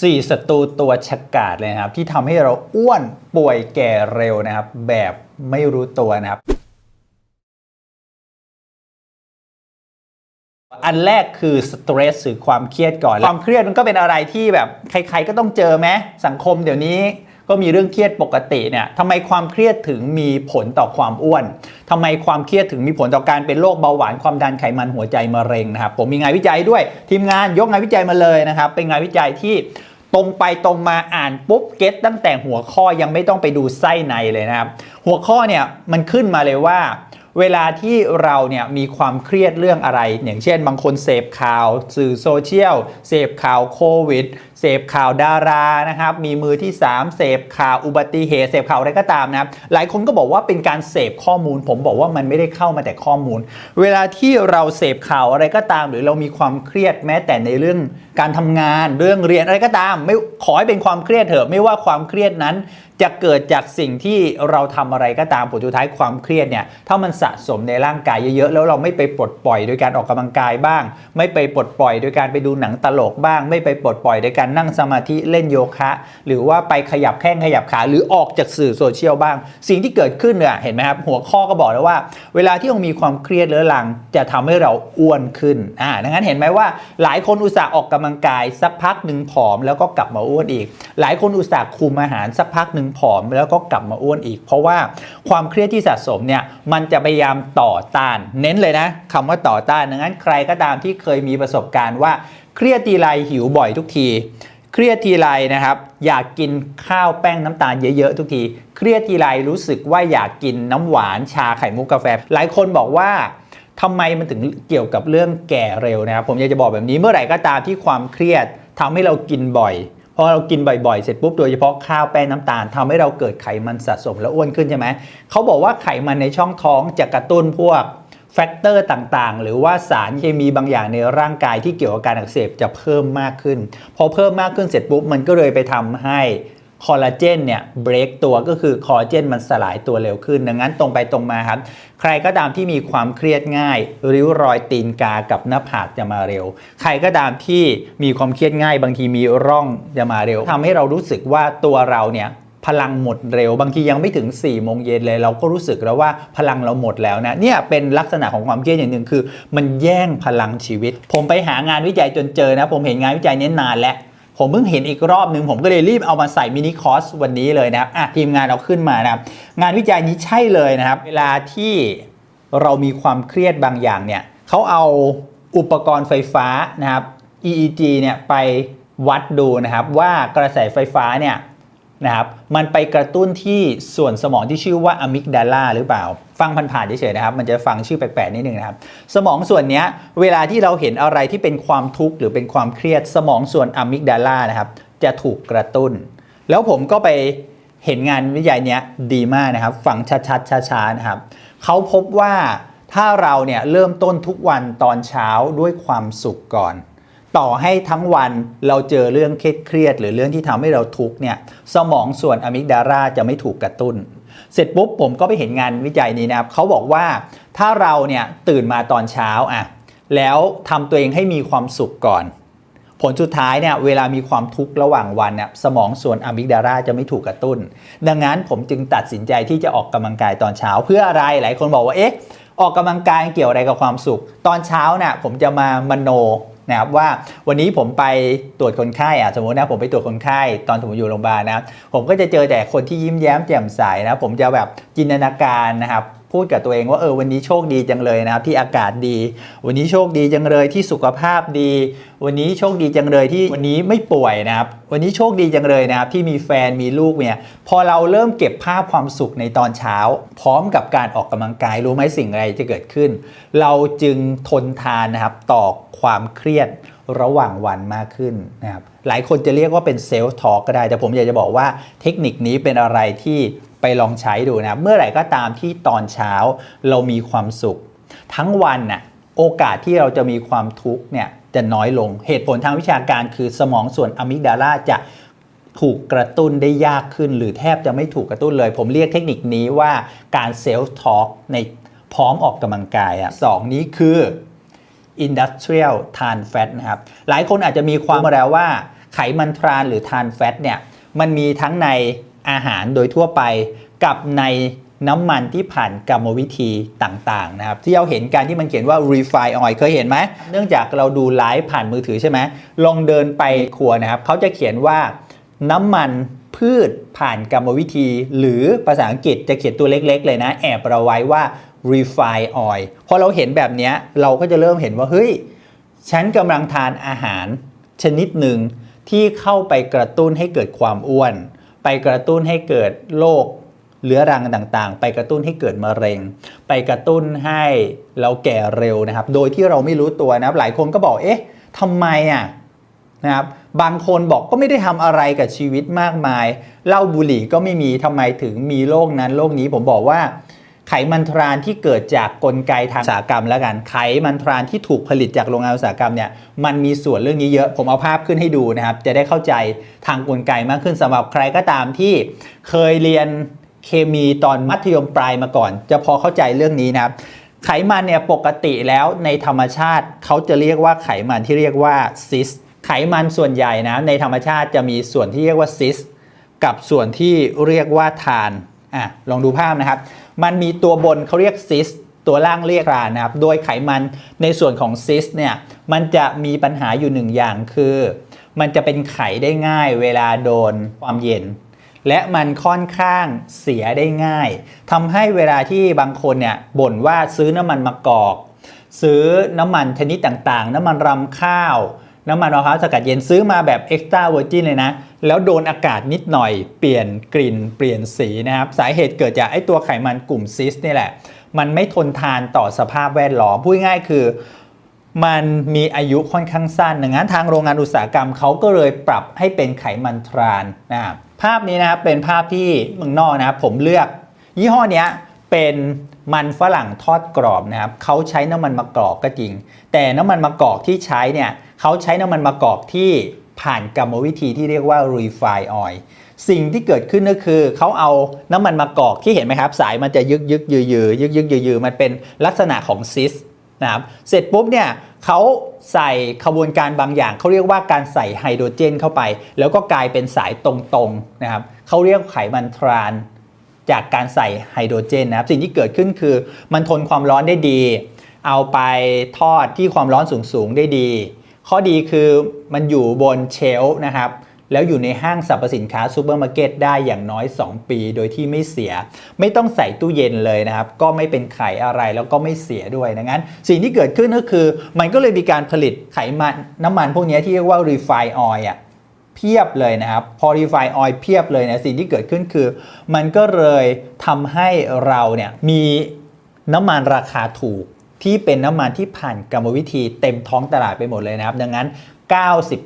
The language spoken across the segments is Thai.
สี่ศัตรูตัวฉกาจเลยนะครับ ที่ทำให้เราอ้วนป่วยแก่เร็วนะครับ แบบไม่รู้ตัวนะครับ อันแรกคือสเตรสหรือความเครียดก่อน ความเครียดมันก็เป็นอะไรที่แบบใครๆก็ต้องเจอไหมสังคมเดี๋ยวนี้ ก็มีเรื่องเครียดปกติเนี่ยทำไมความเครียดถึงมีผลต่อความอ้วนทำไมความเครียดถึงมีผลต่อการเป็นโรคเบาหวานความดันไขมันหัวใจมะเร็งนะครับผมมีงานวิจัยด้วยทีมงานยกงานวิจัยมาเลยนะครับ เป็นงานวิจัยที่ตรงไปตรงมาอ่านปุ๊บเก็ตตั้งแต่หัวข้อยังไม่ต้องไปดูไส้ในเลยนะครับ หัวข้อเนี่ยมันขึ้นมาเลยว่า เวลาที่เราเนี่ยมีความเครียดเรื่องอะไร อย่างเช่นบางคนเสพข่าว สื่อโซเชียลเสพข่าวโควิดเสพข่าวดารานะครับมีมือที่ 3 เสพข่าวอุบัติเหตุเสพข่าวอะไรก็ตามนะครับหลายคนก็บอกว่าเป็นการเสพข้อมูล ผมบอกว่ามันไม่ได้เข้ามาแต่ข้อมูล เวลาที่เราเสพข่าวอะไรก็ตาม หรือเรามีความเครียดแม้แต่ในเรื่องการทำงานเรื่องเรียนอะไรก็ตาม ไม่ขอให้เป็นความเครียดเถอะไม่ว่าความเครียดนั้นจะเกิดจากสิ่งที่เราทำอะไรก็ตามผลสุดท้ายความเครียดเนี่ยถ้ามันสะสมในร่างกายเยอะๆ แล้วเราไม่ไปปลดปล่อยโดยการออกกำลังกายบ้าง ไม่ไปปลดปล่อยโดยการไปดูหนังตลกบ้าง ไม่ไปปลดปล่อยโดยการนั่งสมาธิเล่นโยคะ หรือว่าไปขยับแข้งขยับขาหรือออกจากสื่อโซเชียลบ้าง สิ่งที่เกิดขึ้นเนี่ยเห็นไหมครับหัวข้อก็บอกแล้วว่า เวลาที่เรามีความเครียดเรื้อรัง จะทำให้เราอ้วนขึ้นอ่าดังนั้นเห็นไหมว่า หลายคนอุตส่าห์ออกกำลังกายสักพักหนึ่งผอมแล้วก็กลับมาอ้วนอีก หลายคนอุตส่าห์คุมอาหารสักพักหนึ่งผอมแล้วก็กลับมาอ้วนอีก เพราะว่าความเครียดที่สะสมเนี่ยมันจะพยายามต่อต้าน เน้นเลยนะคำว่าต่อต้านดังนั้นใครก็ตามที่เคยมีประสบการณ์ว่า เครียดทีไรหิวบ่อยทุกที เครียดทีไรนะครับ อยากกินข้าวแป้งน้ำตาลเยอะๆทุกที เครียดทีไรรู้สึกว่าอยากกินน้ำหวานชาไข่มุกกาแฟ หลายคนบอกว่าทำไมมันถึงเกี่ยวกับเรื่องแก่เร็วนะครับ ผมอยากจะบอกแบบนี้เมื่อไหร่ก็ตามที่ความเครียดทำให้เรากินบ่อยพอเรากินบ่อยๆ เสร็จปุ๊บโดยเฉพาะข้าวแป้งน้ำตาลทำให้เราเกิดไขมันสะสมและอ้วนขึ้นใช่ไหมเขาบอกว่าไขมันในช่องท้องจะกระตุ้นพวก แฟกเตอร์ต่างๆ หรือว่าสารเคมีบางอย่างในร่างกายที่เกี่ยวกับการอักเสบจะเพิ่มมากขึ้น พอเพิ่มมากขึ้นเสร็จปุ๊บมันก็เลยไปทำให้คอลลาเจนเนี่ยเบรกตัวก็คือคอลลาเจนมันสลายตัวเร็วขึ้น ดังนั้นตรงไปตรงมาครับ ใครก็ตามที่มีความเครียดง่าย ริ้วรอยตีนกากับหน้าผากจะมาเร็ว ใครก็ตามที่มีความเครียดง่าย บางทีมีร่องจะมาเร็วทำให้เรารู้สึกว่าตัวเราเนี่ย พลังหมดเร็ว บางทียังไม่ถึง4ี่โมงเย็นเลยเราก็รู้สึกแล้วว่าพลังเราหมดแล้วนะเนี่ยเป็นลักษณะของความเครียดอย่างหนึ่งคือ มันแย่งพลังชีวิต ผมไปหางานวิจัยจนเจอนะ ผมเห็นงานวิจัยนี้นานแล้วผมเพิ่งเห็นอีกรอบหนึ่งผมก็เลยรีบเอามาใส่มินิคอร์สวันนี้เลยนะครับอะทีมงานเราขึ้นมานะครับงานวิจัยนี้ใช่เลยนะครับ เวลาที่เรามีความเครียดบางอย่างเนี่ยเขาเอาอุปกรณ์ไฟฟ้านะครับ EEG เนี่ยไปวัดดูนะครับว่ากระแสไฟฟ้าเนี่ย นะครับมันไปกระตุ้นที่ส่วนสมองที่ชื่อว่าอะมิกดาลาหรือเปล่า ฟังผ่านๆเฉยๆนะครับ มันจะฟังชื่อแปลกๆนิดนึงนะครับ สมองส่วนนี้เวลาที่เราเห็นอะไรที่เป็นความทุกข์หรือเป็นความเครียดสมองส่วนอะมิกดาลานะครับจะถูกกระตุ้น แล้วผมก็ไปเห็นงานวิจัยเนี้ยดีมากนะครับ ฟังชัดๆช้าๆนะครับเขาพบว่าถ้าเราเนี่ยเริ่มต้นทุกวันตอนเช้าด้วยความสุขก่อน ต่อให้ทั้งวันเราเจอเรื่องเครียดหรือเรื่องที่ทำให้เราทุกข์เนี่ยสมองส่วนอะมิกดาลาจะไม่ถูกกระตุ้น เสร็จปุ๊บผมก็ไปเห็นงานวิจัยนี้นะครับเขาบอกว่าถ้าเราเนี่ยตื่นมาตอนเช้าอะแล้วทำตัวเองให้มีความสุขก่อน ผลสุดท้ายเนี่ยเวลามีความทุกข์ระหว่างวันเนี่ยสมองส่วนอะมิกดาลาจะไม่ถูกกระตุ้น ดังนั้นผมจึงตัดสินใจที่จะออกกำลังกายตอนเช้า เพื่ออะไรหลายคนบอกว่าเอ๊ะออกกำลังกายเกี่ยวอะไรกับความสุข ตอนเช้าเนี่ยผมจะมามโน นะครับว่าวันนี้ผมไปตรวจคนไข้อะสมมตินะผมไปตรวจคนไข้ตอนผมอยู่โรงพยาบาลนะผมก็จะเจอแต่คนที่ยิ้มแย้มแจ่มใสนะผมจะแบบจินตนาการนะครับ พูดกับตัวเองว่าเออวันนี้โชคดีจังเลยนะครับที่อากาศดี วันนี้โชคดีจังเลยที่สุขภาพดี วันนี้โชคดีจังเลยที่วันนี้ไม่ป่วยนะครับวันนี้โชคดีจังเลยนะครับที่มีแฟนมีลูกเนี่ยพอเราเริ่มเก็บภาพความสุขในตอนเช้า พร้อมกับการออกกำลังกายรู้ไหมสิ่งอะไรจะเกิดขึ้น เราจึงทนทานนะครับต่อความเครียดระหว่างวันมากขึ้นนะครับหลายคนจะเรียกว่าเป็นเซลฟ์ทอล์กก็ได้ แต่ผมอยากจะบอกว่าเทคนิคนี้เป็นอะไรที่ ไปลองใช้ดูนะครับเมื่อไหร่ก็ตามที่ตอนเช้าเรามีความสุข ทั้งวันน่ะโอกาสที่เราจะมีความทุกข์เนี่ยจะน้อยลง เหตุผลทางวิชาการคือสมองส่วนอะมิกดาลาจะถูกกระตุ้นได้ยากขึ้น หรือแทบจะไม่ถูกกระตุ้นเลย ผมเรียกเทคนิคนี้ว่าการเซลฟ์ทอล์กในพร้อมออกกำลังกายอะสองนี้คือ Industrial Trans Fat นะครับ หลายคนอาจจะมีความมาแล้วว่าไขมันทรานหรือทานแฟตเนี่ยมันมีทั้งใน อาหารโดยทั่วไปกับในน้ำมันที่ผ่านกรรมวิธีต่างๆนะครับที่เราเห็นการที่มันเขียนว่า refine oil เคยเห็นไหมเนื่องจากเราดูไลฟ์ผ่านมือถือใช่ไหมลองเดินไปครัวนะครับเขาจะเขียนว่าน้ำมันพืชผ่านกรรมวิธี หรือภาษาอังกฤษจะเขียนตัวเล็กๆ เลยนะ แอบเราไว้ว่า refine oil พอเราเห็นแบบนี้เราก็จะเริ่มเห็นว่าเฮ้ยฉันกำลังทานอาหารชนิดหนึ่งที่เข้าไปกระตุ้นให้เกิดความอ้วน ไปกระตุ้นให้เกิดโรคเรื้อรังต่างๆ ไปกระตุ้นให้เกิดมะเร็ง ไปกระตุ้นให้เราแก่เร็วนะครับ โดยที่เราไม่รู้ตัวนะครับหลายคนก็บอกเอ๊ะทำไมอะนะครับบางคนบอกก็ไม่ได้ทำอะไรกับชีวิตมากมายเหล้าบุหรี่ก็ไม่มีทำไมถึงมีโรคนั้นโรคนี้ผมบอกว่า ไขมันทรานที่เกิดจากกลไกทางอุตสาหกรรมแล้วกัน ไขมันทรานที่ถูกผลิตจากโรงงานอุตสาหกรรมเนี่ยมันมีส่วนเรื่องนี้เยอะ ผมเอาภาพขึ้นให้ดูนะครับ จะได้เข้าใจทางกลไกมากขึ้นสำหรับใครก็ตามที่เคยเรียนเคมีตอนมัธยมปลายมาก่อน จะพอเข้าใจเรื่องนี้นะครับ ไขมันเนี่ยปกติแล้วในธรรมชาติเขาจะเรียกว่าไขมันที่เรียกว่าซิสไขมันส่วนใหญ่นะในธรรมชาติจะมีส่วนที่เรียกว่าซิสกับส่วนที่เรียกว่าทานอะลองดูภาพนะครับ มันมีตัวบนเขาเรียกซิสตัวล่างเรียกทานะครับ โดยไขมันในส่วนของซิสเนี่ย มันจะมีปัญหาอยู่หนึ่งอย่างคือ มันจะเป็นไขได้ง่ายเวลาโดนความเย็น และมันค่อนข้างเสียได้ง่ายทำให้เวลาที่บางคนเนี่ยบ่นว่าซื้อน้ำมันมะกอก ซื้อน้ำมันชนิดต่างๆ น้ำมันรำข้าว น้ำมันมะพร้าวสกัดเย็นซื้อมาแบบเอ็กซ์ตร้าเวอร์จินเลยนะ แล้วโดนอากาศนิดหน่อยเปลี่ยนกลิ่นเปลี่ยนสีนะครับ สาเหตุเกิดจากไอตัวไขมันกลุ่มซิสนี่แหละ มันไม่ทนทานต่อสภาพแวดล้อมพูดง่ายคือ มันมีอายุค่อนข้างสั้นดังนั้นทางโรงงานอุตสาหกรรมเขาก็เลยปรับให้เป็นไขมันทรานนะครับภาพนี้นะครับเป็นภาพที่เมืองนอกนะครับผมเลือก ยี่ห้อนี้เป็นมันฝรั่งทอดกรอบนะครับเขาใช้น้ำมันมะกอกก็จริง แต่น้ำมันมะกอกที่ใช้เนี่ย เขาใช้น้ำมันมะกอกที่ผ่านกรรมวิธีที่เรียกว่า refine oil สิ่งที่เกิดขึ้นก็คือเขาเอาน้ำมันมะกอกที่เห็นไหมครับ สายมันจะยึกยึกยืยืยึกยึกยืยืมันเป็นลักษณะของซิสนะครับเสร็จปุ๊บเนี่ยเขาใส่ขบวนการบางอย่างเขาเรียกว่าการใส่ไฮโดรเจนเข้าไป แล้วก็กลายเป็นสายตรงๆนะครับเขาเรียกไขมันทรานจากการใส่ไฮโดรเจนนะครับสิ่งที่เกิดขึ้นคือมันทนความร้อนได้ดี เอาไปทอดที่ความร้อนสูงๆได้ดี ข้อดีคือมันอยู่บนเชลฟ์นะครับแล้วอยู่ในห้างสรรพสินค้าซูเปอร์มาร์เก็ตได้อย่างน้อย 2 ปี โดยที่ไม่เสีย ไม่ต้องใส่ตู้เย็นเลยนะครับ ก็ไม่เป็นไข่อะไรแล้วก็ไม่เสียด้วยดังนั้น สิ่งที่เกิดขึ้นก็คือ มันก็เลยมีการผลิตไขมันน้ำมันพวกนี้ที่เรียกว่า refine oil อะเพียบเลยนะครับ พอ refine oil เพียบเลยนะสิ่งที่เกิดขึ้นคือ มันก็เลยทำให้เราเนี่ยมีน้ำมันราคาถูก ที่เป็นน้ำมันที่ผ่านกรรมวิธีเต็มท้องตลาดไปหมดเลยนะครับ ดังนั้น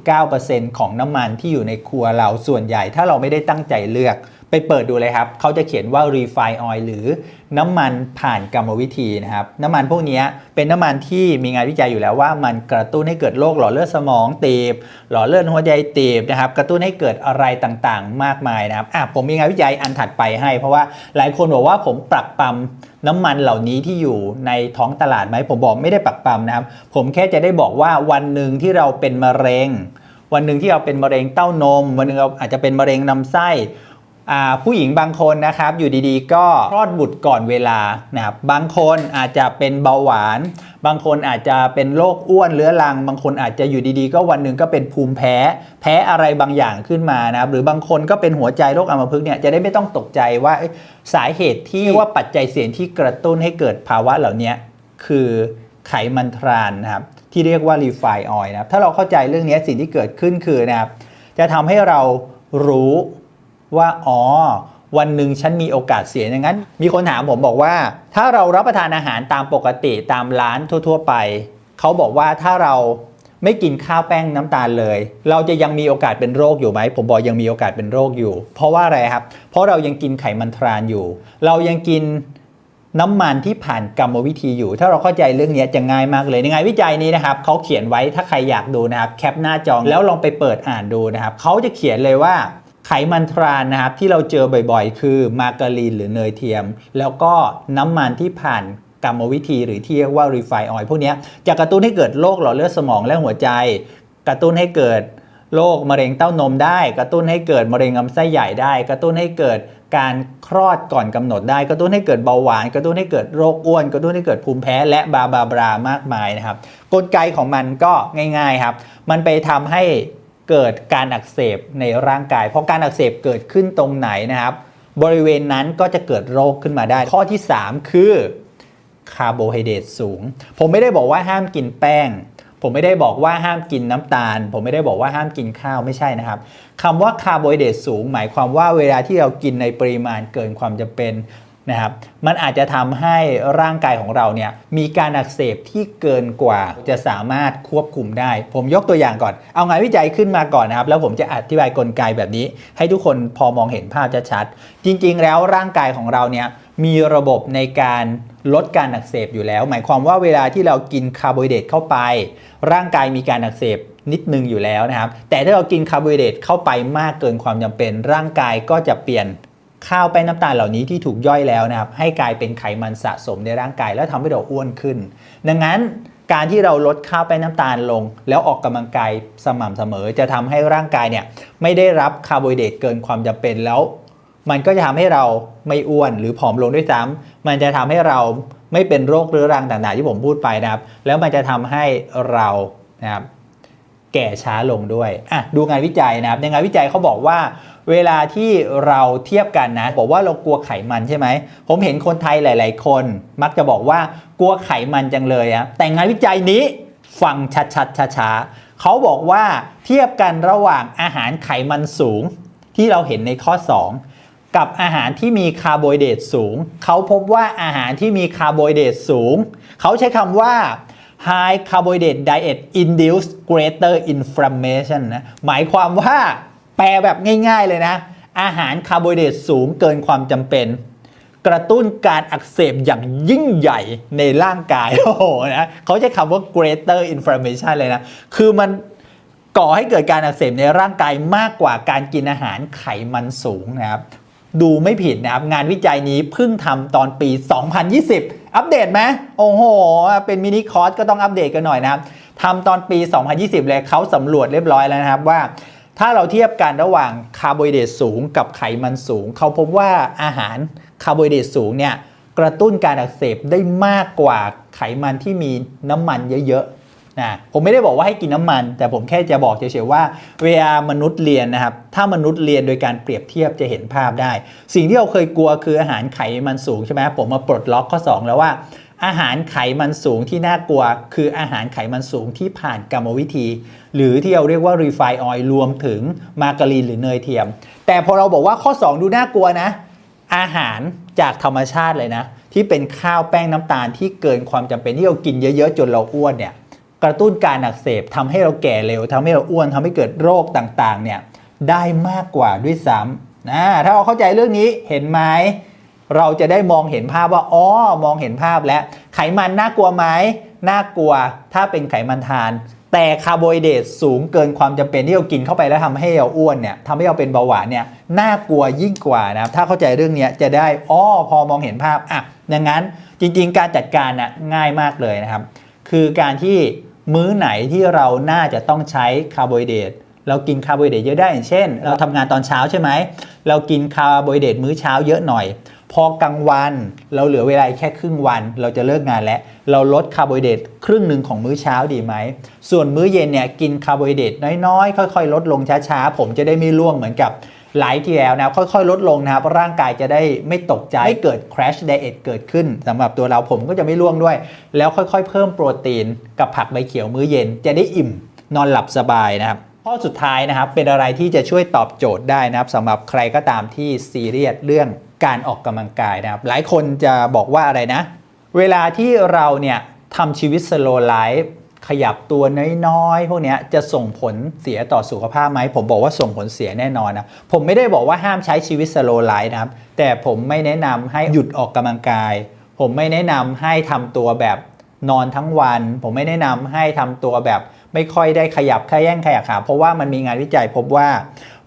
99%ของน้ำมันที่อยู่ในครัวเราส่วนใหญ่ ถ้าเราไม่ได้ตั้งใจเลือก ไปเปิดดูเลยครับ เขาจะเขียนว่า refine oil หรือน้ำมันผ่านกรรมวิธีนะครับ น้ำมันพวกนี้เป็นน้ำมันที่มีงานวิจัยอยู่แล้วว่ามันกระตุ้นให้เกิดโรคหลอดเลือดสมองตีบ หลอดเลือดหัวใจตีบนะครับ กระตุ้นให้เกิดอะไรต่างๆ มากมายนะครับอะผมมีงานวิจัยอันถัดไปให้ เพราะว่าหลายคนบอกว่าผมปรักปรำ น้ำมันเหล่านี้ที่อยู่ในท้องตลาดไหมผมบอกไม่ได้ปรักปรำนะครับ ผมแค่จะได้บอกว่าวันหนึ่งที่เราเป็นมะเร็ง วันหนึ่งที่เราเป็นมะเร็งเต้านม วันหนึ่งเราอาจจะเป็นมะเร็งลำไส้อ่าผู้หญิงบางคนนะครับอยู่ดีๆ ก็คลอดบุตรก่อนเวลานะครับบางคนอาจจะเป็นเบาหวาน บางคนอาจจะเป็นโรคอ้วนเรื้อรัง บางคนอาจจะอยู่ดีๆ ก็วันหนึ่งก็เป็นภูมิแพ้ แพ้อะไรบางอย่างขึ้นมานะครับหรือบางคนก็เป็นหัวใจโรคอัมพฤกษ์เนี่ยจะได้ไม่ต้องตกใจว่าเอ้ยสาเหตุที่ว่าปัจจัยเสี่ยงที่กระตุ้นให้เกิดภาวะเหล่านี้คือไขมันทรานนะครับที่เรียกว่า refine oil นะครับถ้าเราเข้าใจเรื่องนี้สิ่งที่เกิดขึ้นคือนะครับจะทำให้เรารู้ว่าอ๋อ วันหนึ่งฉันมีโอกาสเสียอย่างนั้น มีคนถามผมบอกว่า ถ้าเรารับประทานอาหารตามปกติตามร้านทั่ว ๆ ไป เขาบอกว่าถ้าเราไม่กินข้าวแป้งน้ำตาลเลย เราจะยังมีโอกาสเป็นโรคอยู่ไหม ผมบอกยังมีโอกาสเป็นโรคอยู่ เพราะว่าอะไรครับ เพราะเรายังกินไขมันทรานอยู่ เรายังกินน้ำมันที่ผ่านกรรมวิธีอยู่ ถ้าเราเข้าใจเรื่องนี้จะง่ายมากเลยในงานวิจัยนี้นะครับเขาเขียนไว้ถ้าใครอยากดูนะครับแคปหน้าจอแล้วลองไปเปิดอ่านดูนะครับเขาจะเขียนเลยว่า ไขมันทรานนะครับที่เราเจอบ่อยๆ คือมาการีนหรือเนยเทียม แล้วก็น้ำมันที่ผ่านกรรมวิธีหรือที่เรียกว่า refine oil พวกนี้จะกระตุ้นให้เกิดโรคหลอดเลือดสมองและหัวใจ กระตุ้นให้เกิดโรคมะเร็งเต้านมได้ กระตุ้นให้เกิดมะเร็งลำไส้ใหญ่ได้ กระตุ้นให้เกิดการคลอดก่อนกำหนดได้ กระตุ้นให้เกิดเบาหวาน กระตุ้นให้เกิดโรคอ้วน กระตุ้นให้เกิดภูมิแพ้และบาบาบรามากมายนะครับ กลไกของมันก็ง่าย ๆครับ มันไปทำให้ เกิดการอักเสบในร่างกาย เพราะการอักเสบเกิดขึ้นตรงไหนนะครับ บริเวณนั้นก็จะเกิดโรคขึ้นมาได้ ข้อที่ 3 คือคาร์โบไฮเดรตสูง ผมไม่ได้บอกว่าห้ามกินแป้ง ผมไม่ได้บอกว่าห้ามกินน้ำตาล ผมไม่ได้บอกว่าห้ามกินข้าวไม่ใช่นะครับคำว่าคาร์โบไฮเดรตสูง หมายความว่าเวลาที่เรากินในปริมาณเกินความจำเป็น นะครับมันอาจจะทำให้ร่างกายของเราเนี่ยมีการอักเสบที่เกินกว่าจะสามารถควบคุมได้ ผมยกตัวอย่างก่อน เอางานวิจัยขึ้นมาก่อนนะครับ แล้วผมจะอธิบายกลไกแบบนี้ ให้ทุกคนพอมองเห็นภาพชัดๆจริงๆ แล้วร่างกายของเราเนี่ยมีระบบในการลดการอักเสบอยู่แล้ว หมายความว่าเวลาที่เรากินคาร์โบไฮเดรตเข้าไป ร่างกายมีการอักเสบนิดนึงอยู่แล้วนะครับ แต่ถ้าเรากินคาร์โบไฮเดรตเข้าไปมากเกินความจำเป็น ร่างกายก็จะเปลี่ยน ข้าวแป้งน้ำตาลเหล่านี้ที่ถูกย่อยแล้วนะครับให้กลายเป็นไขมันสะสมในร่างกาย แล้วทำให้เราอ้วนขึ้น ดังนั้นการที่เราลดข้าวแป้งน้ำตาลลง แล้วออกกำลังกายสม่ำเสมอ จะทำให้ร่างกายเนี่ยไม่ได้รับคาร์โบไฮเดรตเกินความจำเป็นแล้ว มันก็จะทำให้เราไม่อ้วนหรือผอมลงด้วยซ้ำมันจะทำให้เราไม่เป็นโรคเรื้อรังต่างๆ ที่ผมพูดไปนะครับ แล้วมันจะทำให้เรานะครับแก่ช้าลงด้วยอะดูงานวิจัยนะครับในงานวิจัยเขาบอกว่า เวลาที่เราเทียบกันนะ บอกว่าเรากลัวไขมันใช่ไหม ผมเห็นคนไทยหลาย ๆ คน มักจะบอกว่ากลัวไขมันจังเลยอะแต่งานวิจัยนี้ฟังชัดๆช้าๆเขาบอกว่าเทียบกันระหว่างอาหารไขมันสูง ที่เราเห็นในข้อ 2กับอาหารที่มีคาร์โบไฮเดรตสูง เขาพบว่าอาหารที่มีคาร์โบไฮเดรตสูง เขาใช้คำว่า high carbohydrate diet induce greater inflammation นะ หมายความว่า แปลแบบง่าย ๆเลยนะ อาหารคาร์โบไฮเดรตสูงเกินความจำเป็น กระตุ้นการอักเสบอย่างยิ่งใหญ่ในร่างกาย โอ้โหนะเขาใช้คำว่า greater inflammation เลยนะ คือมันก่อให้เกิดการอักเสบในร่างกายมากกว่าการกินอาหารไขมันสูงนะครับดูไม่ผิดนะครับ งานวิจัยนี้เพิ่งทำตอนปี 2020 อัปเดตไหมโอ้โห เป็นมินิคอร์สก็ต้องอัปเดตกันหน่อยนะครับทำตอนปี 2020 เลยเขาสำรวจเรียบร้อยแล้วนะครับว่า ถ้าเราเทียบกันระหว่างคาร์โบไฮเดรตสูงกับไขมันสูง เขาพบว่าอาหารคาร์โบไฮเดรตสูงเนี่ยกระตุ้นการอักเสบได้มากกว่าไขมันที่มีน้ำมันเยอะๆนะผมไม่ได้บอกว่าให้กินน้ำมัน แต่ผมแค่จะบอกเฉยๆว่าเวลามนุษย์เรียนนะครับ ถ้ามนุษย์เรียนโดยการเปรียบเทียบจะเห็นภาพได้ สิ่งที่เราเคยกลัวคืออาหารไขมันสูงใช่ไหมผมมาปลดล็อกข้อ 2 แล้วว่า อาหารไขมันสูงที่น่ากลัว คืออาหารไขมันสูงที่ผ่านกรรมวิธี หรือที่เราเรียกว่า refined oil รวมถึงมาการีนหรือเนยเทียม แต่พอเราบอกว่าข้อ 2 ดูน่ากลัวนะ อาหารจากธรรมชาติเลยนะ ที่เป็นข้าวแป้งน้ำตาลที่เกินความจำเป็นที่เรากินเยอะๆ จนเราอ้วนเนี่ยกระตุ้นการอักเสบทำให้เราแก่เร็วทำให้เราอ้วนทำให้เกิดโรคต่างๆเนี่ยได้มากกว่าด้วยซ้ำนะถ้าเราเข้าใจเรื่องนี้เห็นไหม เราจะได้มองเห็นภาพว่าอ๋อมองเห็นภาพแล้ว ไขมันน่ากลัวไหมน่ากลัวถ้าเป็นไขมันทาน แต่คาร์โบไฮเดรตสูงเกินความจำเป็นที่เรากินเข้าไปแล้วทำให้เราอ้วนเนี่ยทำให้เราเป็นเบาหวานเนี่ยน่ากลัวยิ่งกว่านะครับถ้าเข้าใจเรื่องนี้จะได้อ้อพอมองเห็นภาพอะดังนั้นจริง ๆ การจัดการน่ะง่ายมากเลยนะครับ คือการที่มื้อไหนที่เราน่าจะต้องใช้คาร์โบไฮเดรตเรากินคาร์โบไฮเดรตเยอะได้อย่างเช่น เราทำงานตอนเช้าใช่ไหมเรากินคาร์โบไฮเดรตมื้อเช้าเยอะหน่อย พอกลางวันเราเหลือเวลาแค่ครึ่งวัน เราจะเลิกงานแล้ว เราลดคาร์โบไฮเดรตครึ่งหนึ่งของมื้อเช้าดีไหม ส่วนมื้อเย็นเนี่ยกินคาร์โบไฮเดรตน้อยๆ ค่อยๆ ลดลงช้าๆ ผมจะได้ไม่ร่วงเหมือนกับไลฟ์ที่แล้วนะค่อยๆ ลดลงนะครับร่างกายจะได้ไม่ตกใจไม่เกิด crash diet เกิดขึ้นสำหรับตัวเราผมก็จะไม่ร่วงด้วย แล้วค่อยๆ เพิ่มโปรตีนกับผักใบเขียวมื้อเย็น จะได้อิ่มนอนหลับสบายนะครับข้อสุดท้ายนะครับเป็นอะไรที่จะช่วยตอบโจทย์ได้นะครับสำหรับใครก็ตามที่ซีเรียสเรื่อง การออกกำลังกายนะครับหลายคนจะบอกว่าอะไรนะ เวลาที่เราเนี่ยทำชีวิตสโลไลฟ์ขยับตัวน้อยๆ พวกนี้จะส่งผลเสียต่อสุขภาพไหม ผมบอกว่าส่งผลเสียแน่นอนนะ ผมไม่ได้บอกว่าห้ามใช้ชีวิตสโลไลฟ์นะครับ แต่ผมไม่แนะนำให้หยุดออกกำลังกาย ผมไม่แนะนำให้ทำตัวแบบนอนทั้งวัน ผมไม่แนะนำให้ทำตัวแบบไม่ค่อยได้ขยับขย่งขยับขาเพราะว่ามันมีงานวิจัยพบว่า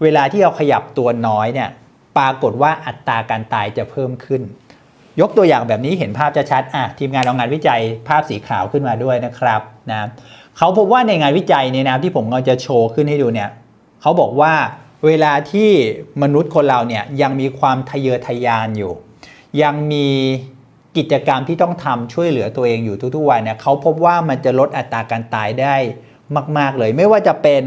เวลาที่เราขยับตัวน้อยเนี่ย ปรากฏว่าอัตราการตายจะเพิ่มขึ้น ยกตัวอย่างแบบนี้เห็นภาพจะชัดอะทีมงานเอางานวิจัยภาพสีขาวขึ้นมาด้วยนะครับนะเขาพบว่าในงานวิจัยเนี่ยนะที่ผมกำลังจะโชว์ขึ้นให้ดูเนี่ยเขาบอกว่าเวลาที่มนุษย์คนเราเนี่ยยังมีความทะเยอทะยานอยู่ ยังมีกิจกรรมที่ต้องทำช่วยเหลือตัวเองอยู่ทุกๆวันเนี่ยเขาพบว่ามันจะลดอัตราการตายได้มาก ๆ เลย ไม่ว่าจะเป็น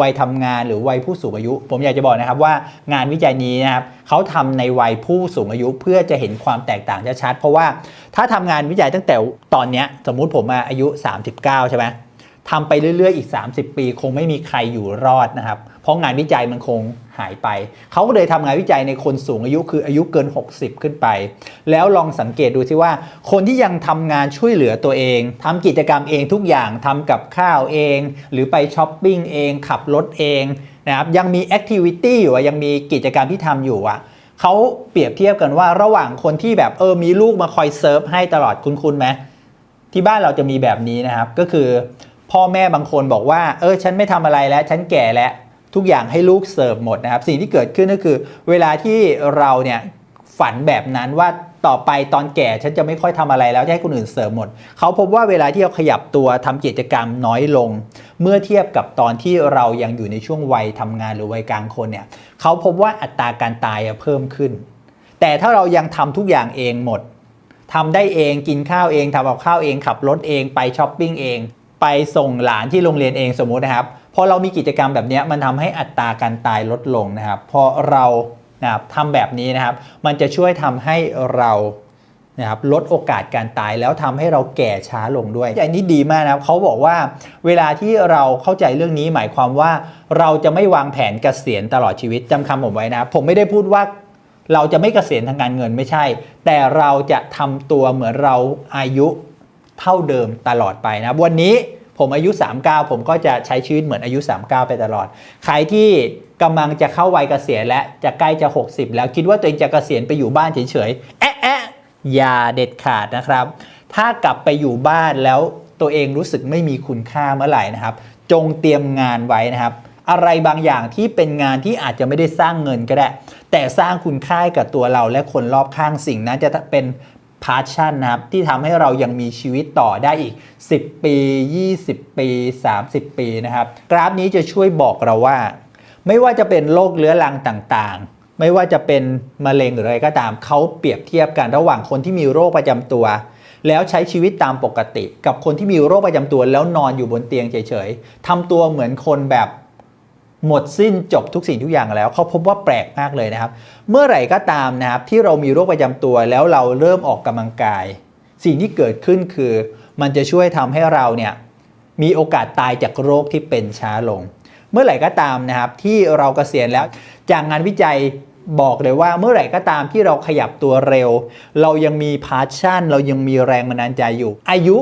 วัยทำงานหรือวัยผู้สูงอายุ ผมอยากจะบอกนะครับว่างานวิจัยนี้นะครับเขาทำในวัยผู้สูงอายุเพื่อจะเห็นความแตกต่างชัดๆเพราะว่าถ้าทำงานวิจัยตั้งแต่ตอนนี้สมมุติผมอายุ 39 ใช่ไหมทำไปเรื่อยๆอีก 30 ปี คงไม่มีใครอยู่รอดนะครับ เพราะงานวิจัยมันคงหายไป เขาก็เลยทำงานวิจัยในคนสูงอายุคืออายุเกิน 60 ขึ้นไป แล้วลองสังเกตดูสิว่า คนที่ยังทำงานช่วยเหลือตัวเองทำกิจกรรมเองทุกอย่างทำกับข้าวเอง หรือไปช้อปปิ้งเอง ขับรถเองนะครับยังมีแอคทิวิตี้อยู่ยังมีกิจกรรมที่ทำอยู่อะเขาเปรียบเทียบกันว่าระหว่างคนที่แบบเออมีลูกมาคอยเซิร์ฟให้ตลอดคุ้นๆไหมที่บ้านเราจะมีแบบนี้นะครับก็คือ พ่อแม่บางคนบอกว่า เออฉันไม่ทำอะไรแล้ว ฉันแก่แล้ว ทุกอย่างให้ลูกเสิร์ฟหมดนะครับ สิ่งที่เกิดขึ้นก็คือ เวลาที่เราเนี่ยฝันแบบนั้นว่าต่อไปตอนแก่ฉันจะไม่ค่อยทำอะไรแล้วจะให้คนอื่นเสิร์ฟหมด เขาพบว่าเวลาที่เราขยับตัวทำกิจกรรมน้อยลง เมื่อเทียบกับตอนที่เรายังอยู่ในช่วงวัยทำงานหรือวัยกลางคนเนี่ยเขาพบว่าอัตราการตายเพิ่มขึ้น แต่ถ้าเรายังทำทุกอย่างเองหมดทำได้เองกินข้าวเองทำกับข้าวเองขับรถเองไปช้อปปิ้งเอง ไปส่งหลานที่โรงเรียนเองสมมุตินะครับ พอเรามีกิจกรรมแบบนี้มันทำให้อัตราการตายลดลงนะครับ พอเรานะครับทำแบบนี้นะครับ มันจะช่วยทำให้เรานะครับลดโอกาสการตายแล้วทำให้เราแก่ช้าลงด้วยอันนี้ดีมากนะครับเขาบอกว่าเวลาที่เราเข้าใจเรื่องนี้หมายความว่า เราจะไม่วางแผนเกษียณตลอดชีวิตจำคำผมไว้นะผมไม่ได้พูดว่าเราจะไม่เกษียณทางการเงินไม่ใช่ แต่เราจะทำตัวเหมือนเราอายุเท่าเดิมตลอดไปนะวันนี้ ผมอายุ 39 ผมก็จะใช้ชีวิตเหมือนอายุ 39 ไปตลอด ใครที่กำลังจะเข้าวัยเกษียณและจะใกล้จะ 60 แล้วคิดว่าตัวเองจะเกษียณไปอยู่บ้านเฉยๆ แอะแอะอย่าเด็ดขาดนะครับ ถ้ากลับไปอยู่บ้านแล้วตัวเองรู้สึกไม่มีคุณค่าเมื่อไหร่นะครับ จงเตรียมงานไว้นะครับ อะไรบางอย่างที่เป็นงานที่อาจจะไม่ได้สร้างเงินก็ได้ แต่สร้างคุณค่ากับตัวเราและคนรอบข้างสิ่งนั้นจะเป็น พาชั่นนะครับที่ทำให้เรายังมีชีวิตต่อได้อีก 10 ปี 20 ปี 30 ปีนะครับ กราฟนี้จะช่วยบอกเราว่า ไม่ว่าจะเป็นโรคเรื้อรังต่างๆ ไม่ว่าจะเป็นมะเร็งหรืออะไรก็ตามเขาเปรียบเทียบกันระหว่างคนที่มีโรคประจำตัว แล้วใช้ชีวิตตามปกติ กับคนที่มีโรคประจำตัวแล้วนอนอยู่บนเตียงเฉยๆทำตัวเหมือนคนแบบ หมดสิ้นจบทุกสิ่งทุกอย่างแล้ว เขาพบว่าแปลกมากเลยนะครับ เมื่อไหร่ก็ตามนะครับที่เรามีโรคประจำตัวแล้วเราเริ่มออกกำลังกาย สิ่งที่เกิดขึ้นคือ มันจะช่วยทำให้เราเนี่ยมีโอกาสตายจากโรคที่เป็นช้าลง เมื่อไหร่ก็ตามนะครับที่เราเกษียณแล้วจากงานวิจัยบอกเลยว่าเมื่อไหร่ก็ตามที่เราขยับตัวเร็ว เรายังมีพาชั่น เรายังมีแรงบันดาลใจอยู่ อายุ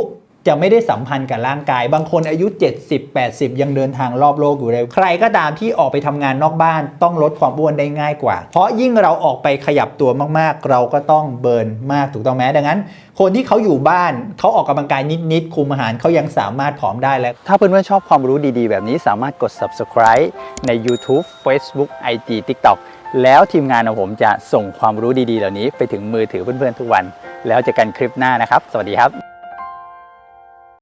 จะไม่ได้สัมพันธ์กับร่างกาย บางคนอายุ 70 80 ยังเดินทางรอบโลกอยู่เลย ใครก็ตามที่ออกไปทำงานนอกบ้านต้องลดความอ้วนได้ง่ายกว่า เพราะยิ่งเราออกไปขยับตัวมากๆ เราก็ต้องเบิร์นมากถูกต้องไหมดังนั้น คนที่เขาอยู่บ้านเขาออกกำลังกายนิดๆคุมอาหารเขายังสามารถผอมได้แล้ว ถ้าเพื่อนๆชอบความรู้ดีๆ แบบนี้สามารถกด subscribe ใน YouTube Facebook IG TikTok แล้วทีมงานของผมจะส่งความรู้ดีๆ เหล่านี้ไปถึงมือถือเพื่อนๆทุกวัน แล้วเจอกันคลิปหน้านะครับ สวัสดีครับ